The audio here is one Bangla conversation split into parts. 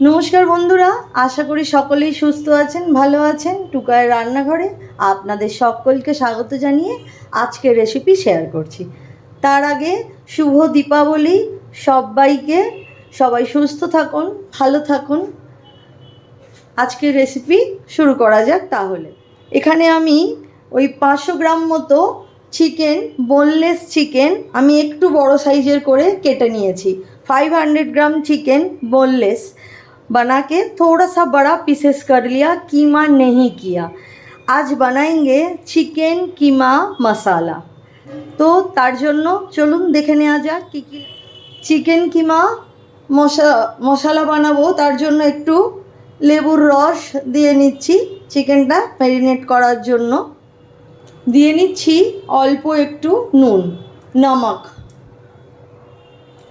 নমস্কার বন্ধুরা, আশা করি সকলেই সুস্থ আছেন, ভালো আছেন। টুকায় রান্নাঘরে আপনাদের সকলকে স্বাগত জানিয়ে আজকের রেসিপি শেয়ার করছি। তার আগে শুভ দীপাবলি, সবাইকে সবাই সুস্থ থাকুন, ভালো থাকুন। আজকের রেসিপি শুরু করা যাক তাহলে। এখানে আমি ওই পাঁচশো গ্রাম মতো চিকেন বোনলেস চিকেন, আমি একটু বড় সাইজের করে কেটে নিয়েছি। Five hundred gram chicken boneless बना के थोड़ा सा बड़ा पीसेस कर लिया कीमा नहीं किया आज बनाएंगे চিকেন কিমা মশালা তো তার জন্য চলুন দেখে নেওয়া যাক কী কী চিকেন কিমা মশা মশলা বানাবো তার জন্য একটু লেবুর রস দিয়ে নিচ্ছি চিকেনটা ম্যারিনেট করার জন্য দিয়ে নিচ্ছি অল্প একটু নুন নমক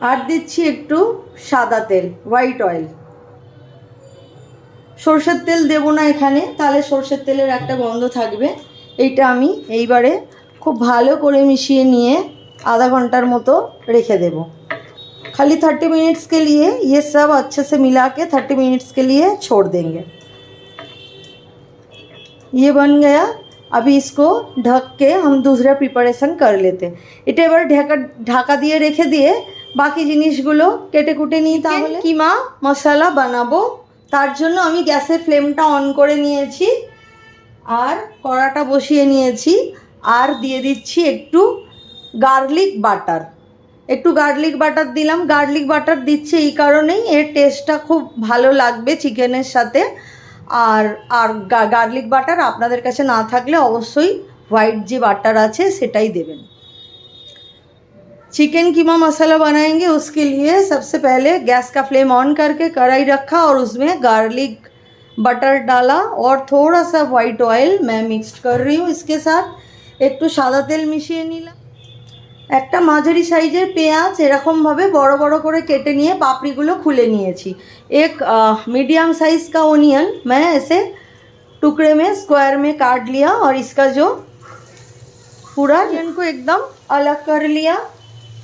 আর দিচ্ছি একটু সাদা তেল হোয়াইট অয়েল সর্ষের তেল দেবো না এখানে তাহলে সর্ষের তেলের একটা গন্ধ থাকবে এইটা আমি এইবারে খুব ভালো করে মিশিয়ে নিয়ে आधा घंटार মতো রেখে দেব खाली थर्टी मिनट्स के लिए ये सब अच्छे से मिला के थर्टी मिनट्स के लिए छोड़ देंगे ये बन गया अभी इसको ढक के हम दूसरा प्रिपारेशन कर लेते हैं এটা এবার ঢাকা ঢাকা দিয়ে রেখে দিয়ে বাকি জিনিসগুলো কেটে কুটে নিই তাহলে কিমা মশলা বানাবো তার জন্য আমি গ্যাসের ফ্লেমটা অন করে নিয়েছি আর কড়াটা বসিয়ে নিয়েছি আর দিয়ে দিচ্ছি একটু গার্লিক বাটার। একটু গার্লিক বাটার দিলাম। গার্লিক বাটার দিচ্ছে এই কারণেই, এর টেস্টটা খুব ভালো লাগবে চিকেনের সাথে। আর আর গার্লিক বাটার আপনাদের কাছে না থাকলে অবশ্যই হোয়াইট যে বাটার আছে সেটাই দেবেন। चिकन कीमा मसाला बनाएंगे उसके लिए सबसे पहले गैस का फ्लेम ऑन करके कढ़ाई रखा और उसमें गार्लिक बटर डाला और थोड़ा सा वाइट ऑयल मैं मिक्सड कर रही हूँ इसके साथ একটু সাদা তেল মিশিয়ে নিলাম একটা মাঝারি সাইজের পেঁয়াজ এরকমভাবে বড় বড় করে কেটে নিয়ে পাপড়িগুলো খুলে নিয়েছি एक मीडियम साइज़ का ओनियन मैं ऐसे टुकड़े में स्क्वायर में काट लिया और इसका जो पूरा ओनियन को एकदम अलग कर लिया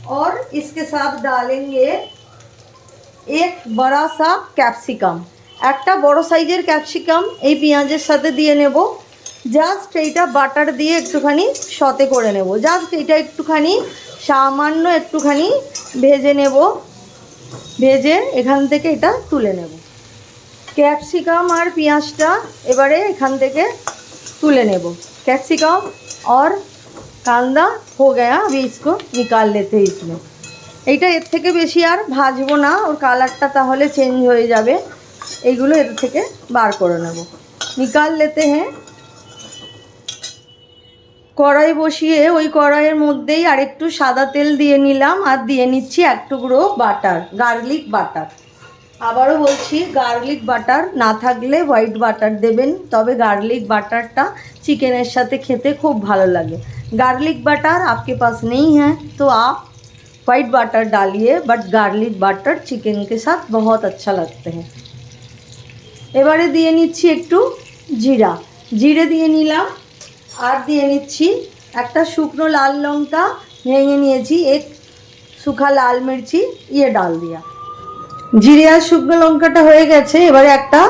और इसके साथ डालेंगे एक बड़ा सा ক্যাপসিকাম একটা বড় সাইজের ক্যাপসিকাম এই পেঁয়াজের সাথে দিয়ে নেব জাস্ট এইটা বাটার দিয়ে একটুখানি সতে করে নেব জাস্ট এটা একটুখানি সামান্য একটুখানি ভেজে নেব ভেজে এখান থেকে এটা তুলে নেব ক্যাপসিকাম আর পেঁয়াজটা এবারে এখান থেকে তুলে নেব ক্যাপসিকাম और কান্দা হো গেয়া, আমি ইসকো নিকাল লেতে ইসমে এইটা এর থেকে বেশি আর ভাজবো না, ওর কালারটা তাহলে চেঞ্জ হয়ে যাবে। এইগুলো এর থেকে বার করে নেব। নিকাল লেতে হ্যাঁ। কড়াই বসিয়ে ওই কড়াইয়ের মধ্যেই আর একটু সাদা তেল দিয়ে নিলাম, আর দিয়ে নিচ্ছি এক টুকরো বাটার, গার্লিক বাটার। আবারও বলছি, গার্লিক বাটার না থাকলে হোয়াইট বাটার দেবেন, তবে গার্লিক বাটারটা চিকেনের সাথে খেতে খুব ভালো লাগে। गार्लिक बटर आपके पास नहीं है तो आप वाइट बटर डालिए बट गार्लिक बटर चिकन के साथ बहुत अच्छा लगते हैं এবারে দিয়ে নিচ্ছি একটু জিরা জিরে দিয়ে নিলাম আর দিয়ে নিচ্ছি একটা শুকনো লাল লঙ্কা ভেঙে নিয়েছি এক শুখা লাল মির্চি ইয়ে ডাল দিয়া জিরে আর শুকনো লঙ্কাটা হয়ে গেছে এবারে একটা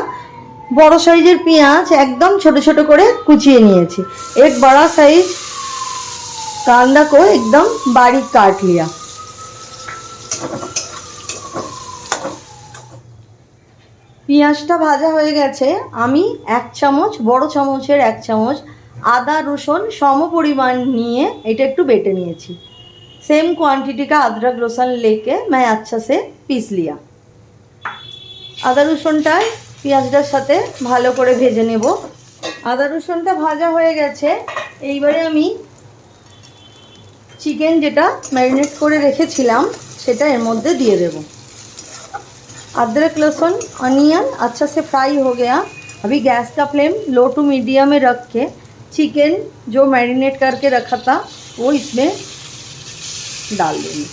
বড় সাইজের পেঁয়াজ একদম ছোট ছোট করে কুচিয়ে নিয়েছি এক বড়া সাইজ कांदा को एकदम बारीक काट लिया পেঁয়াজটা ভাজা হয়ে গেছে আমি এক চামচ বড় চামচের এক চামচ আদা রসুন সম পরিমাণ নিয়ে এটা একটু বেটে নিয়েছি सेम क्वांटिटी का अदरक लहसुन लेके मैं अच्छा से পিস লিয়া আদা রসুনটা পেঁয়াজটার সাথে ভালো করে ভেজে নেব আদা রসুনটা ভাজা হয়ে গেছে এইবারে আমি চিকেন যেটা ম্যারিনেট করে রেখেছিলাম সেটা এর মধ্যে দিয়ে দেব अदरक लहसुन अनियन अच्छा से फ्राई हो गया अभी गैस का फ्लेम लो टू मीडियम में रख के चिकन जो मैरिनेट करके रखा था वो इसमें डाल देंगे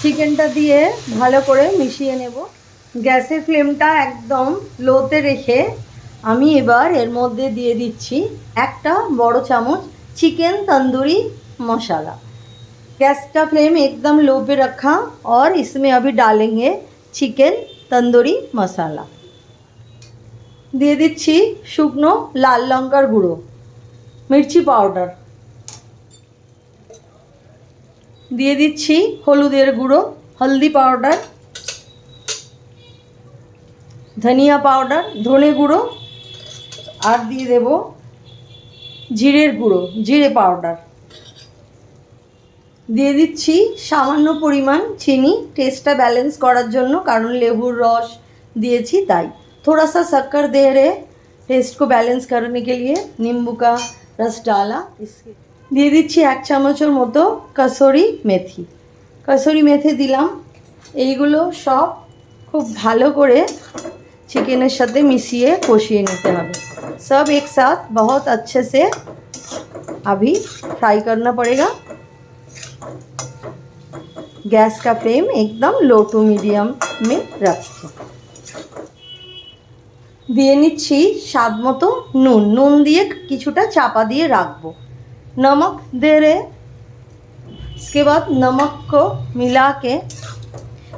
চিকেনটা দিয়ে ভালো করে মিশিয়ে নেব গ্যাসের ফ্লেমটা একদম লোতে রেখে আমি এবার এর মধ্যে দিয়ে দিচ্ছি একটা বড় চামচ চিকেন তন্দুরি মশলা गैस का फ्लेम एकदम लो पे रखा और इसमें अभी डालेंगे চিকেন তন্দুরি মশলা দিয়ে দিচ্ছি শুকনো লাল লঙ্কার গুঁড়ো মির্চি পাউডার দিয়ে দিচ্ছি হলুদের গুঁড়ো হলদি পাউডার ধনিয়া পাউডার ধনে গুঁড়ো আর দিয়ে দেব জিরের গুঁড়ো জিরে পাউডার দিয়ে দিচ্ছি সামান্য পরিমাণ চিনি টেস্টটা ব্যালেন্স করার জন্য কারণ লেবুর রস দিয়েছি তাই थोड़ा सा शक्कर दे रहे टेस्ट को बैलेंस करने के लिए नींबू का रस डाला इसके দিয়ে দিচ্ছি এক চামচের মতো কাসরি মেথি কাসরি মেথি দিলাম এইগুলো সব খুব ভালো করে চিকেনের সাথে মিশিয়ে কষিয়ে নিতে হবে सब एक साथ बहुत अच्छे से अभी फ्राई करना पड़ेगा गैस का फ्लेम एकदम लो टू मीडियम में रखिए দিয়ে নিচ্ছি স্বাদ মতো নুন নুন দিয়ে কিছুটা চাপা দিয়ে রাখবো नमक दे रहे इसके बाद नमक को मिला के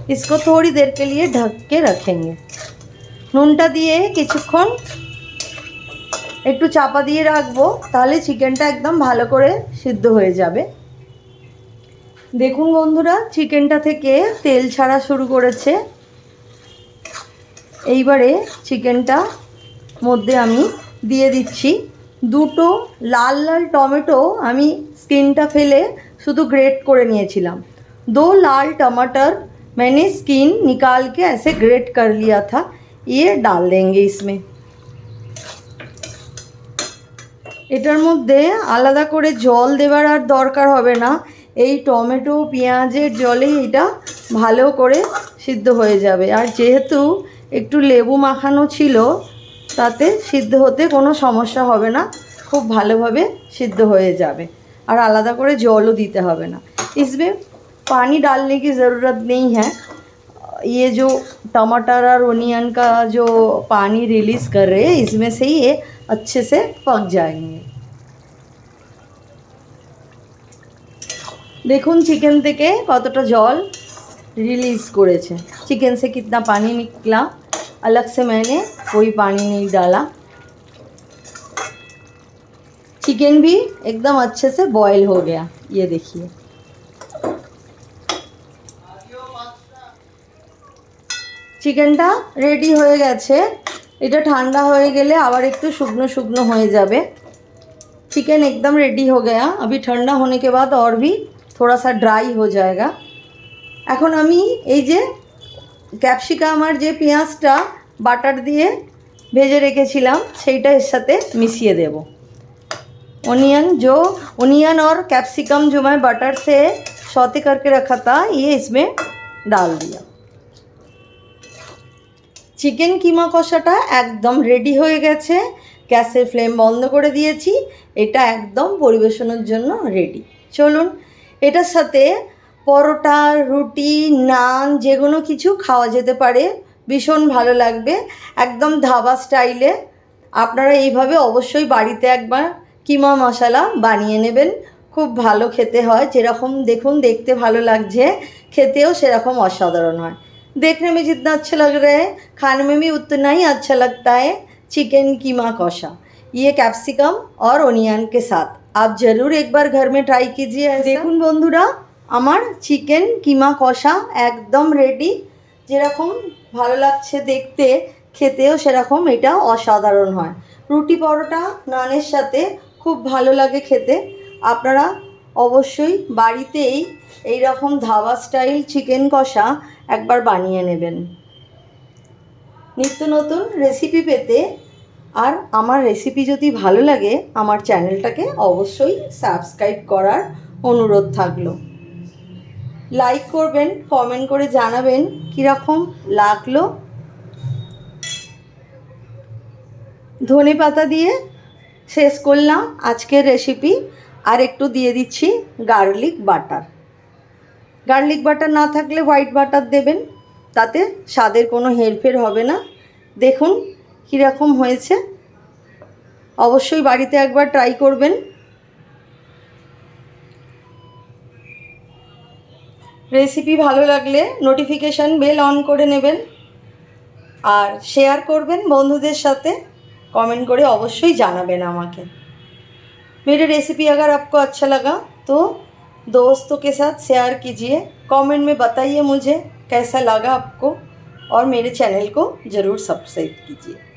इसको थोड़ी देर के लिए ढक के रखेंगे নুনটা দিয়ে কিছুক্ষণ একটু চাপা দিয়ে রাখবো তাহলে চিকেনটা একদম ভালো করে সিদ্ধ হয়ে যাবে দেখুন বন্ধুরা চিকেনটা থেকে তেল ছাড়া শুরু করেছে এইবারে চিকেনটা মধ্যে আমি দিয়ে দিচ্ছি দুটো লাল লাল টমেটো আমি স্কিনটা ফেলে শুধু গ্রেট করে নিয়েছিলাম दो लाल टमाटर मैंने स्किन निकाल के ऐसे ग्रेट कर लिया था ये डाल देंगे इसमें এটার মধ্যে আলাদা করে জল দেওয়ার আর দরকার হবে না এই টমেটো পেঁয়াজের জলেই এটা ভালো করে সিদ্ধ হয়ে যাবে আর যেহেতু একটু লেবু মাখানো ছিল তাতে সিদ্ধ হতে কোনো সমস্যা হবে না খুব ভালোভাবে সিদ্ধ হয়ে যাবে আর আলাদা করে জলও দিতে হবে না इसमें पानी डालने की ज़रूरत नहीं है ये जो टमाटर और ओनियन का जो पानी रिलीज़ कर रहे हैं इसमें से ही ये अच्छे से पक जाएंगे দেখুন চিকেন থেকে কতটা জল रिलीज़ করেছে चिकन से कितना पानी निकला अलग से मैंने कोई पानी नहीं डाला चिकन भी एकदम अच्छे से बॉयल हो गया ये देखिए চিকেনটা রেডি হয়ে গেছে এটা ঠান্ডা হয়ে গেলে আবার একটু শুকনো শুকনো হয়ে যাবে चिकन एकदम रेडी हो गया अभी ठंडा होने के बाद और भी थोड़ा सा ड्राई हो जाएगा এখন আমি এই যে ক্যাপসিকাম আর যে পেঁয়াজটা বাটার দিয়ে ভেজে রেখেছিলাম সেইটা এর সাথে মিশিয়ে দেব ओनियन जो ओनियन और कैप्सिकम जो मैं बटर से सौते करके रखा था ये इसमें डाल दिया চিকেন কিমা কষাটা একদম রেডি হয়ে গেছে। গ্যাসের ফ্লেম বন্ধ করে দিয়েছি। এটা একদম পরিবেশনের জন্য রেডি চলুন, এটার সাথে পরোটা, রুটি, নান যে কোনো কিছু খাওয়া যেতে পারে। ভীষণ ভালো লাগবে। একদম ধাবা স্টাইলে। আপনারা এইভাবে অবশ্যই বাড়িতে একবার কিমা মশলা বানিয়ে নেবেন। খুব ভালো খেতে হয়। যেরকম দেখুন, দেখতে ভালো লাগছে। খেতেও সেরকম অসাধারণ হয়। देखने में जितना अच्छा लग रहा है खाने में भी उतना ही अच्छा लगता है चिकन कीमा कौशा ये कैप्सिकम और ओनियन के साथ आप ज़रूर एक बार घर में ट्राई कीजिए দেখুন বন্ধুরা আমার চিকেন কিমা কষা একদম রেডি যেরকম ভালো লাগছে দেখতে খেতেও সেরকম এটা অসাধারণ হয় রুটি পরোটা নানের সাথে খুব ভালো লাগে খেতে আপনারা অবশ্যই বাড়িতেই এই রকম ধাবা স্টাইল চিকেন কষা একবার বানিয়ে নেবেন। নিত্য নতুন রেসিপি পেতে আর আমার রেসিপি যদি ভালো লাগে, আমার চ্যানেলটাকে অবশ্যই সাবস্ক্রাইব করার অনুরোধ থাকল। লাইক করবেন কমেন্ট করে জানাবেন কীরকম লাগল। ধনে পাতা দিয়ে শেষ করলাম আজকের রেসিপি আর একটু দিয়ে দিচ্ছি গার্লিক বাটার। গার্লিক বাটার না থাকলে হোয়াইট বাটার দেবেন, তাতে স্বাদের কোনো হেরফের হবে না। দেখুন কীরকম হয়েছে। অবশ্যই বাড়িতে একবার ট্রাই করবেন। রেসিপি ভালো লাগলে নোটিফিকেশান বেল অন করে নেবেন আর শেয়ার করবেন বন্ধুদের সাথে। কমেন্ট করে অবশ্যই জানাবেন আমাকে। मेरी रेसिपी अगर आपको अच्छा लगा तो दोस्तों के साथ शेयर कीजिए कमेंट में बताइए मुझे कैसा लगा आपको और मेरे चैनल को ज़रूर सब्सक्राइब कीजिए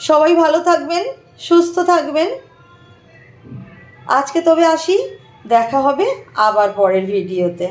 সবাই ভালো থাকবেন সুস্থ থাকবেন আজকে তবে আসি দেখা হবে আবার পরের ভিডিওতে